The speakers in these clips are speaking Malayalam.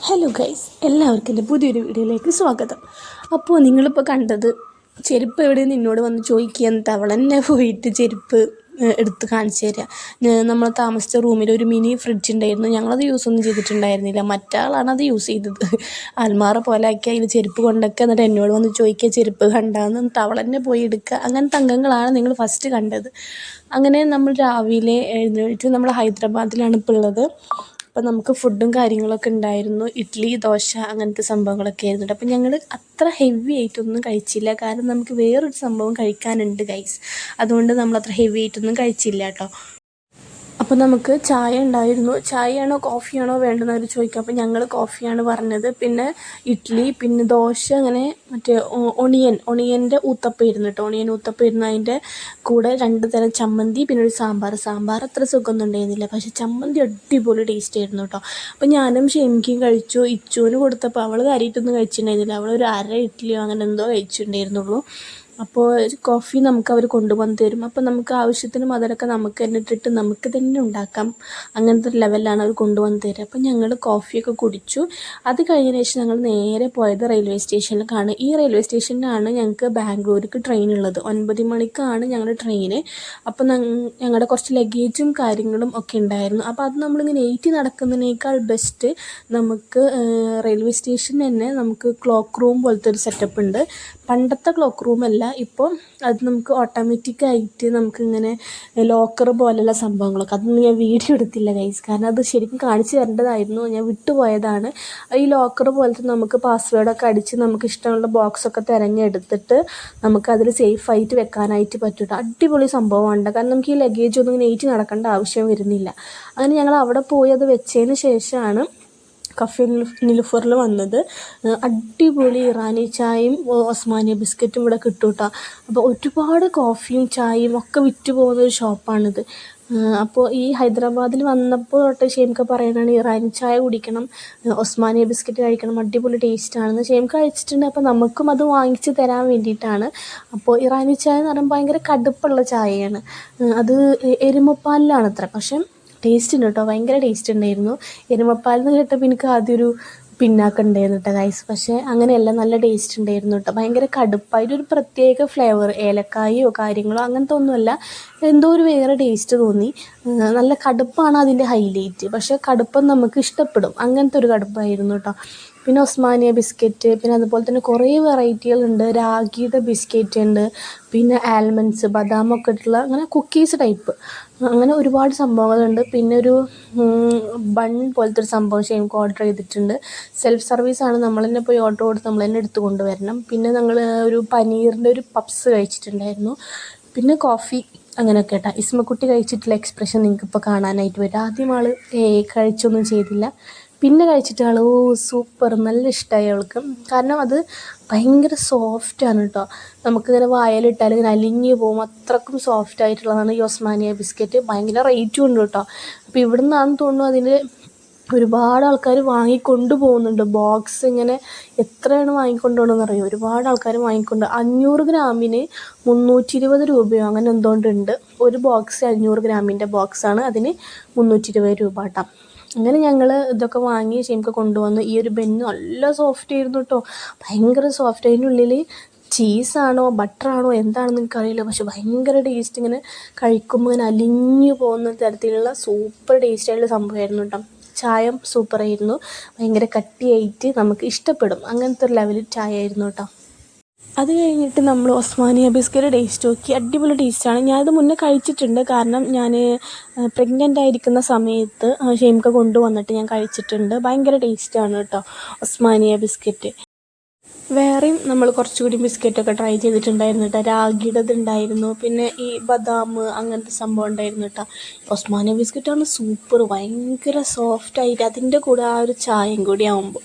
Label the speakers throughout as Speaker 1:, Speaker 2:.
Speaker 1: ഹലോ ഗൈസ് എല്ലാവർക്കും എന്റെ പുതിയൊരു വീഡിയോയിലേക്ക് സ്വാഗതം. അപ്പോൾ നിങ്ങളിപ്പോൾ കണ്ടത് ചെരുപ്പ് എവിടെ നിന്നോട് വന്ന് ചോദിക്കുക? എന്നിട്ട് പോയിട്ട് ചെരുപ്പ് എടുത്ത് കാണിച്ചു തരിക നമ്മൾ താമസിച്ച റൂമിൽ ഒരു മിനി ഫ്രിഡ്ജ് ഉണ്ടായിരുന്നു. ഞങ്ങളത് യൂസ് ഒന്നും ചെയ്തിട്ടുണ്ടായിരുന്നില്ല. മറ്റാളാണ് അത് യൂസ് ചെയ്തത്. അൽമാറ പോലെ ആക്കി അതിൽ ചെരുപ്പ് കൊണ്ടൊക്കെ എന്നിട്ട് എന്നോട് വന്ന് ചോദിക്കുക ചെരുപ്പ് കണ്ടാന്ന്? എന്നിട്ട് തന്നെ പോയി എടുക്കുക. അങ്ങനത്തെ അംഗങ്ങളാണ് നിങ്ങൾ ഫസ്റ്റ് കണ്ടത്. അങ്ങനെ നമ്മൾ രാവിലെ എഴുന്നേറ്റ്. നമ്മൾ ഹൈദരാബാദിലാണ് ഇപ്പോൾ ഉള്ളത്. അപ്പം നമുക്ക് ഫുഡും കാര്യങ്ങളൊക്കെ ഉണ്ടായിരുന്നു. ഇഡ്ഡലി ദോശ അങ്ങനത്തെ സംഭവങ്ങളൊക്കെ ആയിരുന്നു അപ്പം ഞങ്ങൾ അത്ര ഹെവി ആയിട്ടൊന്നും കഴിച്ചില്ല. കാരണം നമുക്ക് വേറൊരു സംഭവം കഴിക്കാനുണ്ട് ഗൈസ് അതുകൊണ്ട് നമ്മൾ അത്ര ഹെവി ആയിട്ടൊന്നും കഴിച്ചില്ല കേട്ടോ. അപ്പോൾ നമുക്ക് ചായ ഉണ്ടായിരുന്നു. ചായയാണോ കോഫിയാണോ വേണ്ടതെന്ന് അവർ ചോദിക്കുക അപ്പോൾ ഞങ്ങൾ കോഫിയാണ് പറഞ്ഞത്. പിന്നെ ഇഡ്ഡലി പിന്നെ ദോശ അങ്ങനെ മറ്റേ ഒണിയൻ. ഒണിയന്റെ ഊത്തപ്പയിരുന്നു കേട്ടോ. ഒണിയൻ ഊത്തപ്പയിരുന്നു അതിന്റെ കൂടെ രണ്ട് തരം ചമ്മന്തി പിന്നെ ഒരു സാമ്പാർ. സാമ്പാർ അത്ര സുഖമൊന്നും ഉണ്ടായിരുന്നില്ല. പക്ഷേ ചമ്മന്തി അടിപൊളി ടേസ്റ്റ് ആയിരുന്നു കേട്ടോ. അപ്പോൾ ഞാനും ഷെമിക്കും കഴിച്ചു. ഇച്ചുവിന് കൊടുത്തപ്പോൾ അവൾ കാര്യമായിട്ടൊന്നും കഴിച്ചിട്ടുണ്ടായിരുന്നില്ല. അവൾ ഒരു അര ഇഡ്ഡലിയോ അങ്ങനെ എന്തോ കഴിച്ചിട്ടുണ്ടായിരുന്നുള്ളൂ. അപ്പോൾ കോഫി നമുക്ക് അവർ കൊണ്ടുവന്ന് തരും. അപ്പോൾ നമുക്ക് ആവശ്യത്തിന് മധുരമൊക്കെ നമുക്ക് തന്നെ ഇട്ടിട്ട് നമുക്ക് തന്നെ ഉണ്ടാക്കാം. അങ്ങനത്തെ ഒരു ലെവലിലാണ് അവർ കൊണ്ടുവന്ന് തരിക. അപ്പോൾ ഞങ്ങൾ കോഫിയൊക്കെ കുടിച്ചു. അത് കഴിഞ്ഞതിന് ശേഷം ഞങ്ങൾ നേരെ പോയത് റെയിൽവേ സ്റ്റേഷനിലേക്കാണ് ഈ റെയിൽവേ സ്റ്റേഷനിലാണ് ഞങ്ങൾക്ക് ബാംഗ്ലൂർക്ക് ട്രെയിൻ ഉള്ളത്. ഒൻപത് മണിക്കാണ് ഞങ്ങളുടെ ട്രെയിന് അപ്പോൾ ഞങ്ങളുടെ കുറച്ച് ലഗേജും കാര്യങ്ങളും ഒക്കെ ഉണ്ടായിരുന്നു. അപ്പോൾ അത് നമ്മളിങ്ങനെ എയ്റ്റ് നടക്കുന്നതിനേക്കാൾ ബെസ്റ്റ് നമുക്ക് റെയിൽവേ സ്റ്റേഷനിൽ തന്നെ നമുക്ക് ക്ലോക്ക് റൂം പോലത്തെ ഒരു സെറ്റപ്പ് ഉണ്ട്. പണ്ടത്തെ ക്ലോക്ക് റൂമല്ല ഇപ്പോൾ അത് നമുക്ക് ഓട്ടോമാറ്റിക്കായിട്ട് നമുക്കിങ്ങനെ ലോക്കർ പോലെയുള്ള സംഭവങ്ങളൊക്കെ. അതൊന്നും ഞാൻ വീഡിയോ എടുത്തില്ല ഗൈസ് കാരണം അത് ശരിക്കും കാണിച്ചു തരേണ്ടതായിരുന്നു. ഞാൻ വിട്ടുപോയതാണ്. ഈ ലോക്കർ പോലത്തെ നമുക്ക് പാസ്വേഡൊക്കെ അടിച്ച് നമുക്ക് ഇഷ്ടമുള്ള ബോക്സൊക്കെ തിരഞ്ഞെടുത്തിട്ട് നമുക്കതിൽ സേഫായിട്ട് വെക്കാനായിട്ട് പറ്റും അടിപൊളി സംഭവമാണ് കാരണം നമുക്ക് ഈ ലഗേജ് ഒന്നും ഇങ്ങനെ ഏറ്റി നടക്കേണ്ട ആവശ്യം വരുന്നില്ല. അങ്ങനെ ഞങ്ങൾ അവിടെ പോയി അത് വെച്ചതിന് ശേഷമാണ് കഫേ നിലുഫറിൽ വന്നത്. അടിപൊളി ഇറാനി ചായയും ഓസ്മാനിയ ബിസ്ക്കറ്റും ഇവിടെ കിട്ടും കേട്ടോ അപ്പോൾ ഒരുപാട് കോഫിയും ചായയും ഒക്കെ വിറ്റ് പോകുന്ന ഒരു ഷോപ്പാണിത്. അപ്പോൾ ഈ ഹൈദരാബാദിൽ വന്നപ്പോൾ തൊട്ട് ഷെയ്മക്ക പറയുന്നതാണ് ഇറാനി ചായ കുടിക്കണം ഒസ്മാനിയ ബിസ്ക്കറ്റ് കഴിക്കണം അടിപൊളി ടേസ്റ്റാണെന്ന് ഷെയ്മക്ക കഴിച്ചിട്ടുണ്ട് അപ്പോൾ നമുക്കും അത് വാങ്ങിച്ച് തരാൻ വേണ്ടിയിട്ടാണ്. അപ്പോൾ ഇറാനി ചായ എന്ന് പറയുമ്പോൾ ഭയങ്കര കടുപ്പുള്ള ചായയാണ്. അത് എരുമപ്പാലിലാണ് അത്ര പക്ഷേ ടേസ്റ്റ് ഉണ്ട് കേട്ടോ. ഭയങ്കര ടേസ്റ്റ് ഉണ്ടായിരുന്നു. എരുമപ്പാൽ എന്ന് കേട്ടപ്പോൾ എനിക്ക് ആദ്യം ഒരു പിന്നാക്കം ഉണ്ടായിരുന്നു കേട്ടോ ഗൈസ് പക്ഷേ അങ്ങനെയല്ല നല്ല ടേസ്റ്റ് ഉണ്ടായിരുന്നു കേട്ടോ. ഭയങ്കര കടുപ്പായിട്ട് ഒരു പ്രത്യേക ഫ്ലേവർ ഏലക്കായോ കാര്യങ്ങളോ അങ്ങനത്തെ ഒന്നുമല്ല. എന്തോ ഒരു വേറെ ടേസ്റ്റ് തോന്നി. നല്ല കടുപ്പാണ് അതിന്റെ ഹൈലൈറ്റ് പക്ഷേ കടുപ്പം നമുക്ക് ഇഷ്ടപ്പെടും. അങ്ങനത്തെ ഒരു കടുപ്പായിരുന്നു കേട്ടോ. പിന്നെ ഒസ്മാനിയ ബിസ്ക്കറ്റ് പിന്നെ അതുപോലെ തന്നെ കുറേ വെറൈറ്റികളുണ്ട്. രാഗിയുടെ ബിസ്ക്കറ്റ് ഉണ്ട്. പിന്നെ ആൽമണ്ട്സ് ബദാമൊക്കെ ഇട്ടുള്ള അങ്ങനെ കുക്കീസ് ടൈപ്പ് അങ്ങനെ ഒരുപാട് സംഭവങ്ങളുണ്ട്. പിന്നെ ഒരു ബൺ പോലത്തെ ഒരു സംഭവം ശരിക്കും ഓർഡർ ചെയ്തിട്ടുണ്ട്. സെൽഫ് സർവീസാണ് നമ്മൾ തന്നെ പോയി ഓർഡർ കൊടുത്ത് നമ്മൾ തന്നെ എടുത്തു കൊണ്ടുവരണം. പിന്നെ ഞങ്ങൾ ഒരു പനീറിന്റെ ഒരു പപ്സ് കഴിച്ചിട്ടുണ്ടായിരുന്നു. പിന്നെ കോഫി അങ്ങനെയൊക്കെ കേട്ടോ ഇസ്മക്കുട്ടി കഴിച്ചിട്ടുള്ള എക്സ്പ്രഷൻ നിങ്ങൾക്ക് ഇപ്പോൾ കാണാനായിട്ട് വരും. ആദ്യം ആൾ കഴിച്ചൊന്നും ചെയ്തില്ല. പിന്നെ കഴിച്ചിട്ട് ആൾ ഓ സൂപ്പർ നല്ല ഇഷ്ടമായി അവൾക്ക്. കാരണം അത് ഭയങ്കര സോഫ്റ്റാണ് കേട്ടോ നമുക്കിങ്ങനെ വായലിട്ടാൽ ഇങ്ങനെ അലിഞ്ഞു പോകും അത്രക്കും സോഫ്റ്റ് ആയിട്ടുള്ളതാണ് ഈ ഒസ്മാനിയ ബിസ്ക്കറ്റ്. ഭയങ്കര റേറ്റും ഉണ്ട് കേട്ടോ അപ്പോൾ ഇവിടെ നിന്നാണെന്ന് തോന്നുന്നു അതിന് ഒരുപാട് ആൾക്കാർ വാങ്ങിക്കൊണ്ട് പോകുന്നുണ്ട്. ബോക്സ് ഇങ്ങനെ എത്രയാണ് വാങ്ങിക്കൊണ്ട് പോകണമെന്ന് അറിയോ? ഒരുപാട് ആൾക്കാർ വാങ്ങിക്കൊണ്ട്. അഞ്ഞൂറ് ഗ്രാമിന് മുന്നൂറ്റി ഇരുപത് രൂപയോ അങ്ങനെ എന്തുകൊണ്ടുണ്ട് ഒരു ബോക്സ് അഞ്ഞൂറ് ഗ്രാമിന്റെ ബോക്സാണ് അതിന് മുന്നൂറ്റി ഇരുപത് രൂപ കേട്ടോ അങ്ങനെ ഞങ്ങൾ ഇതൊക്കെ വാങ്ങി ഷെയ്മക്ക് കൊണ്ടുവന്നു. ഈ ഒരു ബെന്ന് നല്ല സോഫ്റ്റ് ആയിരുന്നു കേട്ടോ ഭയങ്കര സോഫ്റ്റ് അതിനുള്ളിൽ ചീസാണോ ബട്ടറാണോ എന്താണെന്ന് എനിക്കറിയില്ല. പക്ഷെ ഭയങ്കര ടേസ്റ്റ് ഇങ്ങനെ കഴിക്കുമ്പോൾ ഇങ്ങനെ അലിഞ്ഞു പോകുന്ന തരത്തിലുള്ള സൂപ്പർ ടേസ്റ്റ് ആയിട്ടുള്ള സംഭവമായിരുന്നു കേട്ടോ ചായ സൂപ്പറായിരുന്നു ഭയങ്കര കട്ടിയായിട്ട് നമുക്ക് ഇഷ്ടപ്പെടും. അങ്ങനത്തെ ഒരു ലെവലിൽ ചായ ആയിരുന്നു കേട്ടോ അത് കഴിഞ്ഞിട്ട് നമ്മൾ ഒസ്മാനിയ ബിസ്ക്കറ്റ് ടേസ്റ്റ് നോക്കി. അടിപൊളി ടേസ്റ്റാണ് ഞാനത് മുന്നേ കഴിച്ചിട്ടുണ്ട്. കാരണം ഞാൻ പ്രഗ്നന്റ് ആയിരിക്കുന്ന സമയത്ത് ഷെയ്മക്ക കൊണ്ടുവന്നിട്ട് ഞാൻ കഴിച്ചിട്ടുണ്ട്. ഭയങ്കര ടേസ്റ്റാണ് കേട്ടോ ഒസ്മാനിയ ബിസ്ക്കറ്റ് വേറെയും നമ്മൾ കുറച്ചുകൂടി ബിസ്ക്കറ്റൊക്കെ ട്രൈ ചെയ്തിട്ടുണ്ടായിരുന്നു കേട്ടോ രാഗിയുടേത് ഉണ്ടായിരുന്നു പിന്നെ ഈ ബദാം അങ്ങനത്തെ സംഭവം ഉണ്ടായിരുന്നു കേട്ടോ ഒസ്മാനിയ ബിസ്ക്കറ്റാണ് സൂപ്പർ ഭയങ്കര സോഫ്റ്റായിട്ട് അതിന്റെ കൂടെ ആ ഒരു ചായയും കൂടി ആകുമ്പോൾ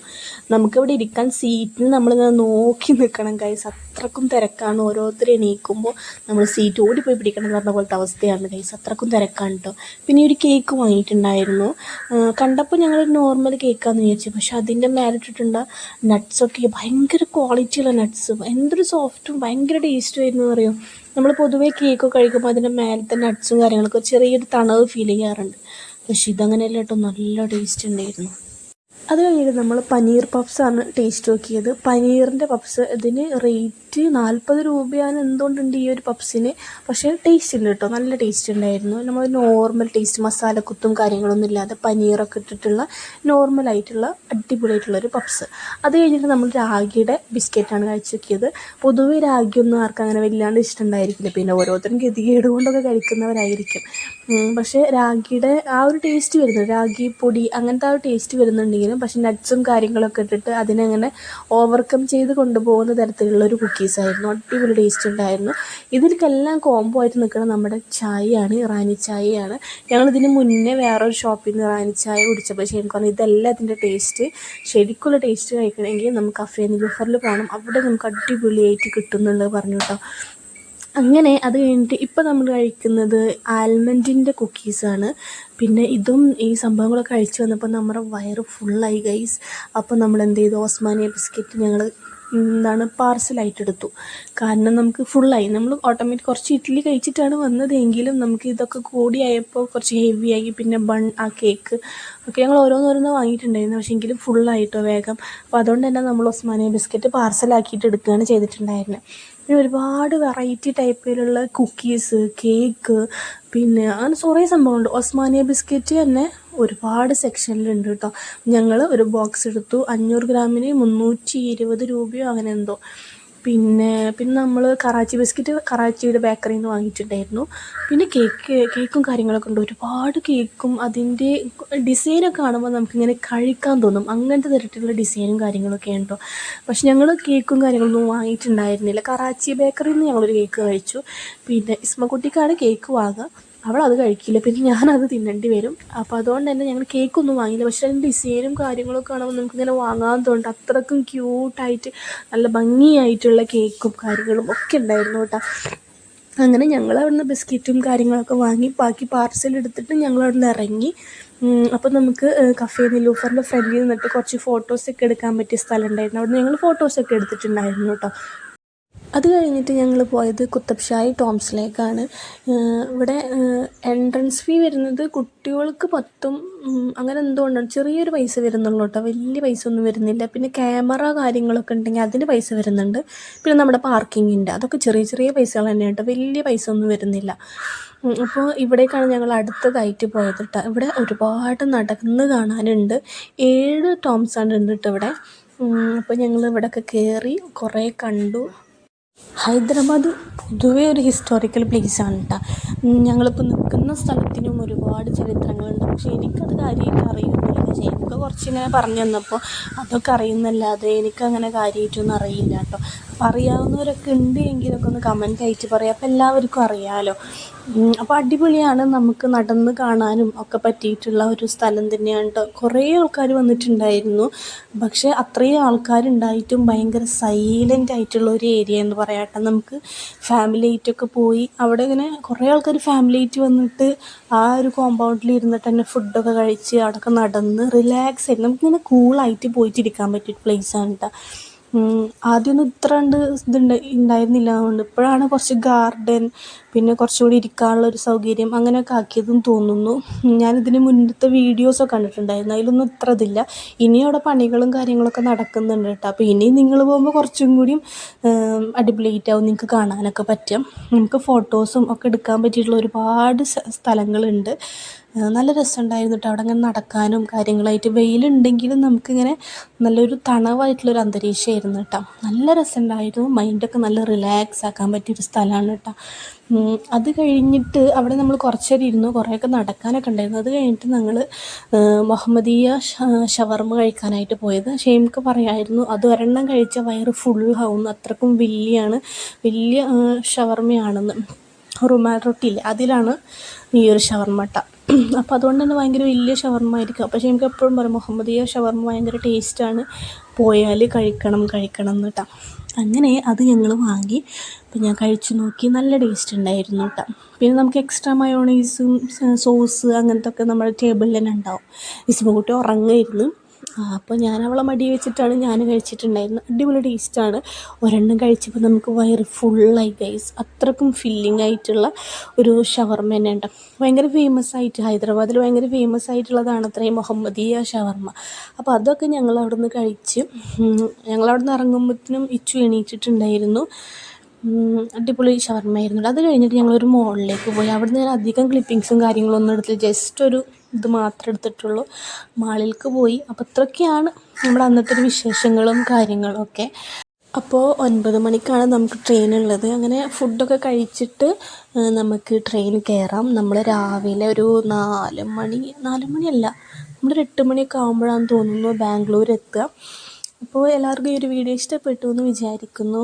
Speaker 1: നമുക്കിവിടെ ഇരിക്കാൻ സീറ്റിന് നമ്മളിങ്ങനെ നോക്കി നിൽക്കണം കൈസ് അത്രക്കും തിരക്കാണ്. ഓരോരുത്തർ എണീക്കുമ്പോൾ നമ്മൾ സീറ്റ് ഓടിപ്പോയി പിടിക്കണം പറഞ്ഞ പോലത്തെ അവസ്ഥയാണ് കൈസ് അത്രക്കും തിരക്കാണ് കേട്ടോ പിന്നെ ഒരു കേക്ക് വാങ്ങിയിട്ടുണ്ടായിരുന്നു. കണ്ടപ്പോൾ ഞങ്ങൾ നോർമൽ കേക്കാന്ന് വിചാരിച്ചു. പക്ഷെ അതിന്റെ മേലിട്ടിട്ടുണ്ട നട്ട്സൊക്കെ ഭയങ്കര ക്വാളിറ്റിയുള്ള നട്ട്സും എന്തൊരു സോഫ്റ്റും ഭയങ്കര ടേസ്റ്റും ആയിരുന്നു അറിയോ? നമ്മൾ പൊതുവേ കേക്കൊക്കെ കഴിക്കുമ്പോൾ അതിന്റെ മേലത്തെ നട്ട്സും കാര്യങ്ങളൊക്കെ ചെറിയൊരു തണവ് ഫീൽ ചെയ്യാറുണ്ട്. പക്ഷെ ഇതങ്ങനെയല്ല കേട്ടോ നല്ല ടേസ്റ്റ് ഉണ്ടായിരുന്നു. അത് കഴിഞ്ഞിട്ട് നമ്മൾ പനീർ പഫ്സാണ് ടേസ്റ്റ് നോക്കിയത്. പനീറിന്റെ പഫ്സ് ഇതിന് റേറ്റ് നാൽപ്പത് രൂപയാണ് എന്തുകൊണ്ടുണ്ട് ഈ ഒരു പഫ്സിന്. പക്ഷേ ടേസ്റ്റ് ഉണ്ട് കേട്ടോ നല്ല ടേസ്റ്റ് ഉണ്ടായിരുന്നു നമ്മൾ നോർമൽ ടേസ്റ്റ് മസാലക്കുത്തും കാര്യങ്ങളൊന്നും ഇല്ലാതെ പനീറൊക്കെ ഇട്ടിട്ടുള്ള നോർമലായിട്ടുള്ള അടിപൊളിയായിട്ടുള്ള ഒരു പഫ്സ്. അത് കഴിഞ്ഞിട്ട് നമ്മൾ രാഗിയുടെ ബിസ്ക്കറ്റാണ് കഴിച്ചു നോക്കിയത്. പൊതുവേ രാഗിയൊന്നും ആർക്കും അങ്ങനെ വല്ലാണ്ട് ഇഷ്ടമുണ്ടായിരിക്കില്ല പിന്നെ ഓരോരുത്തരും ഗതികേട് കൊണ്ടൊക്കെ കഴിക്കുന്നവരായിരിക്കും. പക്ഷേ രാഗിയുടെ ആ ഒരു ടേസ്റ്റ് വരുന്നു രാഗി പൊടി അങ്ങനത്തെ ആ ഒരു ടേസ്റ്റ് വരുന്നുണ്ടെങ്കിലും പക്ഷേ നട്ട്സും കാര്യങ്ങളൊക്കെ ഇട്ടിട്ട് അതിനങ്ങനെ ഓവർകം ചെയ്ത് കൊണ്ടുപോകുന്ന തരത്തിലുള്ള ഒരു കുക്കീസായിരുന്നു അടിപൊളി ടേസ്റ്റ് ഉണ്ടായിരുന്നു. ഇതിലേക്കെല്ലാം കോംബോ ആയിട്ട് നിൽക്കുന്നത് നമ്മുടെ ചായയാണ് ഇറാനി ചായയാണ്. ഞങ്ങളിതിന് മുന്നേ വേറൊരു ഷോപ്പിൽ നിന്ന് ഇറാനി ചായ കുടിച്ചപ്പോൾ ശരിക്കും പറഞ്ഞു ഇതല്ല ഇതിന്റെ ടേസ്റ്റ് ശരിക്കുള്ള ടേസ്റ്റ് കഴിക്കണമെങ്കിൽ നമുക്ക് അഫേനി ബഫറിൽ പോകണം. അവിടെ നമുക്ക് അടിപൊളിയായിട്ട് കിട്ടുന്നുള്ളത് പറഞ്ഞു കേട്ടോ അങ്ങനെ അത് കഴിഞ്ഞിട്ട് ഇപ്പം നമ്മൾ കഴിക്കുന്നത് ആൽമണ്ടിന്റെ കുക്കീസാണ് പിന്നെ ഇതും ഈ സംഭവങ്ങളൊക്കെ കഴിച്ചു വന്നപ്പോൾ നമ്മുടെ വയറ് ഫുള്ളായി ഗൈസ് അപ്പോൾ നമ്മൾ എന്ത് ചെയ്തു? ഓസ്മാനിയ ബിസ്ക്കറ്റ് ഞങ്ങൾ എന്താണ് പാർസലായിട്ട് എടുത്തു. കാരണം നമുക്ക് ഫുള്ളായി നമ്മൾ ഓട്ടോമാറ്റിക് കുറച്ച് ഇഡ്ഡലി കഴിച്ചിട്ടാണ് വന്നതെങ്കിലും നമുക്ക് ഇതൊക്കെ കൂടിയായപ്പോൾ കുറച്ച് ഹെവിയായി പിന്നെ ബൺ ആ കേക്ക് ഒക്കെ ഞങ്ങൾ ഓരോന്നോരോന്ന് വാങ്ങിയിട്ടുണ്ടായിരുന്നു. പക്ഷേ എങ്കിലും ഫുള്ളായിട്ടോ വേഗം. അപ്പോൾ അതുകൊണ്ട് തന്നെ നമ്മൾ ഒസ്മാനിയ ബിസ്ക്കറ്റ് പാർസലാക്കിയിട്ട് എടുക്കുകയാണ് ചെയ്തിട്ടുണ്ടായിരുന്നത് പിന്നെ ഒരുപാട് വെറൈറ്റി ടൈപ്പിലുള്ള കുക്കീസ് കേക്ക് പിന്നെ അങ്ങനെ കുറേ സംഭവമുണ്ട് ഒസ്മാനിയ ബിസ്ക്കറ്റ് തന്നെ ഒരുപാട് സെക്ഷനിലുണ്ട് കേട്ടോ ഞങ്ങൾ ഒരു ബോക്സ് എടുത്തു. അഞ്ഞൂറ് ഗ്രാമിന് മുന്നൂറ്റി ഇരുപത് രൂപയോ അങ്ങനെ എന്തോ. പിന്നെ പിന്നെ നമ്മൾ കറാച്ചി ബിസ്ക്കറ്റ് കറാച്ചിയുടെ ബേക്കറിയിൽ നിന്ന് വാങ്ങിയിട്ടുണ്ടായിരുന്നു പിന്നെ കേക്ക് കേക്കും കാര്യങ്ങളൊക്കെ ഉണ്ട്. ഒരുപാട് കേക്കും അതിന്റെ ഡിസൈനൊക്കെ കാണുമ്പോൾ നമുക്കിങ്ങനെ കഴിക്കാൻ തോന്നും. അങ്ങനത്തെ തരത്തിലുള്ള ഡിസൈനും കാര്യങ്ങളൊക്കെ ഉണ്ടോ? പക്ഷെ ഞങ്ങൾ കേക്കും കാര്യങ്ങളൊന്നും വാങ്ങിയിട്ടുണ്ടായിരുന്നില്ല. കറാച്ചി ബേക്കറിയിൽ നിന്ന് ഞങ്ങളൊരു കേക്ക് കഴിച്ചു. പിന്നെ ഇസ്മക്കുട്ടിക്കാണ് കേക്ക് വാങ്ങുക അവൾ അത് കഴിക്കില്ല. പിന്നെ ഞാനത് തിന്നേണ്ടി വരും. അപ്പോൾ അതുകൊണ്ട് തന്നെ ഞങ്ങൾ കേക്കൊന്നും വാങ്ങിയില്ല. പക്ഷേ അതിന്റെ ഡിസൈനും കാര്യങ്ങളൊക്കെ കാണുമ്പോൾ നമുക്കിങ്ങനെ വാങ്ങാൻ തോന്നുന്നുണ്ട് അത്രക്കും ക്യൂട്ടായിട്ട് നല്ല ഭംഗിയായിട്ടുള്ള കേക്കും കാര്യങ്ങളും ഒക്കെ ഉണ്ടായിരുന്നു കേട്ടോ. അങ്ങനെ ഞങ്ങൾ അവിടുന്ന് ബിസ്ക്കറ്റും കാര്യങ്ങളൊക്കെ വാങ്ങി ബാക്കി പാർസൽ എടുത്തിട്ട് ഞങ്ങൾ അവിടുന്ന് ഇറങ്ങി. അപ്പോൾ നമുക്ക് കഫേ നിലൂഫറിന്റെ ഫ്രണ്ടിൽ നിന്നിട്ട് കുറച്ച് ഫോട്ടോസൊക്കെ എടുക്കാൻ പറ്റിയ സ്ഥലം ഉണ്ടായിരുന്നു. അവിടെ ഞങ്ങൾ ഫോട്ടോസൊക്കെ എടുത്തിട്ടുണ്ടായിരുന്നു കേട്ടോ. അത് കഴിഞ്ഞിട്ട് ഞങ്ങൾ പോയത് കുത്തബ്ഷായി ടോംസിലേക്കാണ്. ഇവിടെ എൻട്രൻസ് ഫീ വരുന്നത് കുട്ടികൾക്ക് പത്തും അങ്ങനെ എന്തോ ഉണ്ട്. ചെറിയൊരു പൈസ വരുന്നുള്ളൂ കേട്ടോ. വലിയ പൈസ ഒന്നും വരുന്നില്ല. പിന്നെ ക്യാമറ കാര്യങ്ങളൊക്കെ ഉണ്ടെങ്കിൽ അതിന് പൈസ വരുന്നുണ്ട്. പിന്നെ നമ്മുടെ പാർക്കിങ്ങിന്റെ അതൊക്കെ ചെറിയ ചെറിയ പൈസകൾ തന്നെയാണ് കേട്ടോ. വലിയ പൈസ ഒന്നും വരുന്നില്ല. അപ്പോൾ ഇവിടേക്കാണ് ഞങ്ങൾ അടുത്തതായിട്ട് പോയത് കേട്ടോ. ഇവിടെ ഒരുപാട് നടന്ന് കാണാനുണ്ട്. ഏഴ് ടോംസാണ് ഉണ്ട് കേട്ടോ ഇവിടെ. അപ്പോൾ ഞങ്ങൾ ഇവിടെയൊക്കെ കയറി കുറേ കണ്ടു. ഹൈദരാബാദ് പൊതുവേ ഒരു ഹിസ്റ്റോറിക്കൽ പ്ലേസാണ് കേട്ടോ ഞങ്ങളിപ്പോൾ നിൽക്കുന്ന സ്ഥലത്തിനും ഒരുപാട് ചരിത്രങ്ങളുണ്ട്. പക്ഷേ എനിക്കത് കാര്യമായിട്ട് അറിയുന്നില്ല. പക്ഷേ എനിക്ക് കുറച്ചിങ്ങനെ പറഞ്ഞു തന്നപ്പോൾ അതൊക്കെ അറിയുന്നല്ലാതെ എനിക്കങ്ങനെ കാര്യമായിട്ടൊന്നും അറിയില്ല കേട്ടോ അറിയാവുന്നവരൊക്കെ ഉണ്ട് എങ്കിലൊക്കെ ഒന്ന് കമന്റ് അയച്ച് പറയാം. അപ്പോൾ എല്ലാവർക്കും അറിയാമല്ലോ അപ്പോൾ അടിപൊളിയാണ് നമുക്ക് നടന്ന് കാണാനും ഒക്കെ പറ്റിയിട്ടുള്ള ഒരു സ്ഥലം തന്നെയാണ് കേട്ടോ കുറേ ആൾക്കാർ വന്നിട്ടുണ്ടായിരുന്നു. പക്ഷേ അത്രയും ആൾക്കാരുണ്ടായിട്ടും ഭയങ്കര സൈലന്റ് ആയിട്ടുള്ള ഒരു ഏരിയ എന്ന് പറയാം കേട്ടോ നമുക്ക് ഫാമിലി ആയിട്ടൊക്കെ പോയി അവിടെ ഇങ്ങനെ കുറേ ആൾക്കാർ ഫാമിലി ആയിട്ട് വന്നിട്ട് ആ ഒരു കോമ്പൗണ്ടിൽ ഇരുന്നിട്ട് തന്നെ ഫുഡൊക്കെ കഴിച്ച് അവിടെയൊക്കെ നടന്ന് റിലാക്സ് ആയിട്ട് നമുക്കിങ്ങനെ കൂളായിട്ട് പോയിട്ടിരിക്കാൻ പറ്റിയ പ്ലേസാണ് കേട്ടോ ആദ്യമൊന്നും ഇത്ര കണ്ട് ഇതുണ്ട് ഉണ്ടായിരുന്നില്ല. അതുകൊണ്ട് ഇപ്പോഴാണ് കുറച്ച് ഗാർഡൻ പിന്നെ കുറച്ചുകൂടി ഇരിക്കാനുള്ള ഒരു സൗകര്യം അങ്ങനെയൊക്കെ ആക്കിയതെന്ന് തോന്നുന്നു. ഞാനിതിന് മുന്നത്തെ വീഡിയോസൊക്കെ കണ്ടിട്ടുണ്ടായിരുന്നു. അതിലൊന്നും ഇത്ര ഇതില്ല. ഇനിയും അവിടെ പണികളും കാര്യങ്ങളൊക്കെ നടക്കുന്നുണ്ട് കേട്ടോ. അപ്പോൾ ഇനി നിങ്ങൾ പോകുമ്പോൾ കുറച്ചും കൂടിയും അടിപൊളിയായിട്ടാവും നിങ്ങൾക്ക് കാണാനൊക്കെ പറ്റും. നമുക്ക് ഫോട്ടോസും ഒക്കെ എടുക്കാൻ പറ്റിയിട്ടുള്ള ഒരുപാട് സ്ഥലങ്ങളുണ്ട്. നല്ല രസമുണ്ടായിരുന്നു കേട്ടോ അവിടെ അങ്ങനെ നടക്കാനും കാര്യങ്ങളായിട്ട് വെയിലുണ്ടെങ്കിലും നമുക്കിങ്ങനെ നല്ലൊരു തണവായിട്ടുള്ളൊരു അന്തരീക്ഷമായിരുന്നു കേട്ടോ നല്ല രസമുണ്ടായിരുന്നു. മൈൻഡൊക്കെ നല്ല റിലാക്സ് ആക്കാൻ പറ്റിയൊരു സ്ഥലമാണ് കേട്ടോ അത് കഴിഞ്ഞിട്ട് അവിടെ നമ്മൾ കുറച്ച് നേരം ഇരുന്നു. കുറേയൊക്കെ നടക്കാനൊക്കെ ഉണ്ടായിരുന്നു. അത് കഴിഞ്ഞിട്ട് ഞങ്ങൾ മുഹമ്മദീയ ഷവർമ്മ കഴിക്കാനായിട്ട് പോയത്. ഷെയ്മുക്ക് പറയായിരുന്നു അത് ഒരെണ്ണം കഴിച്ച വയറ് ഫുള്ളാവുന്നു അത്രക്കും വലിയാണ്. വലിയ ഷവർമ്മയാണെന്ന് റുമാൽ റൊട്ടിയില്ലേ അതിലാണ് ഈ ഒരു ഷവർമ്മട്ട അപ്പോൾ അതുകൊണ്ട് തന്നെ ഭയങ്കര വലിയ ഷവർമ്മ ആയിരിക്കും പക്ഷേ എനിക്ക് എപ്പോഴും പറയും മുഹമ്മദിയ ഷവർമ്മ ഭയങ്കര ടേസ്റ്റാണ്. പോയാൽ കഴിക്കണം കഴിക്കണം എന്ന് കേട്ടോ അങ്ങനെ അത് ഞങ്ങൾ വാങ്ങി. അപ്പോൾ ഞാൻ കഴിച്ചു നോക്കി നല്ല ടേസ്റ്റ് ഉണ്ടായിരുന്നു കേട്ടോ പിന്നെ നമുക്ക് എക്സ്ട്രാ മയോണൈസും സോസ് അങ്ങനത്തെ ഒക്കെ നമ്മുടെ ടേബിളിൽ തന്നെ ഉണ്ടാവും ഇസ്മക്കുട്ടി ഉറങ്ങായിരുന്നു. അപ്പോൾ ഞാൻ അവളെ മടി വെച്ചിട്ടാണ് ഞാൻ കഴിച്ചിട്ടുണ്ടായിരുന്നത്. അടിപൊളി ടേസ്റ്റാണ്. ഒരെണ്ണം കഴിച്ചപ്പോൾ നമുക്ക് വയറ് ഫുള്ളായി ഗൈസ് അത്രക്കും ഫില്ലിംഗ് ആയിട്ടുള്ള ഒരു ഷവർമ്മ തന്നെ ഉണ്ട് ഭയങ്കര ഫേമസ് ആയിട്ട് ഹൈദരാബാദിൽ ഭയങ്കര ഫേമസ് ആയിട്ടുള്ളതാണ് അത്രയും മുഹമ്മദിയ ഷവർമ. അപ്പോൾ അതൊക്കെ ഞങ്ങൾ അവിടെ നിന്ന് കഴിച്ച് ഞങ്ങളവിടെ നിന്ന് ഇറങ്ങുമ്പോഴത്തേനും ഇച്ചു എണീറ്റിട്ടുണ്ടായിരുന്നു. അടിപൊളി ഷവർമ്മയായിരുന്നു അത് കഴിഞ്ഞിട്ട് ഞങ്ങളൊരു മോളിലേക്ക് പോയി. അവിടുന്ന് ഞാൻ അധികം ക്ലിപ്പിങ്സും കാര്യങ്ങളും ഒന്നും എടുത്തില്ല. ജസ്റ്റ് ഒരു ഇത് മാത്രമേ എടുത്തിട്ടുള്ളൂ. മാളിലേക്ക് പോയി. അപ്പോൾ ഇത്രയൊക്കെയാണ് നമ്മുടെ അന്നത്തെ ഒരു വിശേഷങ്ങളും കാര്യങ്ങളും ഒക്കെ. അപ്പോൾ ഒൻപത് മണിക്കാണ് നമുക്ക് ട്രെയിൻ ഉള്ളത്. അങ്ങനെ ഫുഡൊക്കെ കഴിച്ചിട്ട് നമുക്ക് ട്രെയിൻ കയറാം നമ്മൾ രാവിലെ ഒരു നാല് മണി നാല് മണിയല്ല നമ്മളൊരു എട്ട് മണിയൊക്കെ ആകുമ്പോഴാണെന്ന് തോന്നുന്നു ബാംഗ്ലൂർ എത്തുക അപ്പോൾ എല്ലാവർക്കും ഈ ഒരു വീഡിയോ ഇഷ്ടപ്പെട്ടു എന്ന് വിചാരിക്കുന്നു.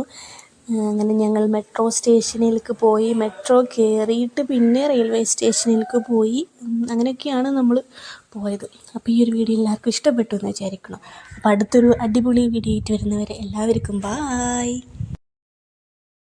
Speaker 1: അങ്ങനെ ഞങ്ങൾ മെട്രോ സ്റ്റേഷനിലേക്ക് പോയി. മെട്രോ കയറിയിട്ട് പിന്നെ റെയിൽവേ സ്റ്റേഷനിലേക്ക് പോയി. അങ്ങനെയൊക്കെയാണ് നമ്മൾ പോയത്. അപ്പോൾ ഈ ഒരു വീഡിയോ എല്ലാവർക്കും ഇഷ്ടപ്പെട്ടു എന്ന് വിചാരിക്കണം അപ്പോൾ അടുത്തൊരു അടിപൊളി വീഡിയോ ആയിട്ട് വരുന്നവരെ എല്ലാവർക്കും ബായ്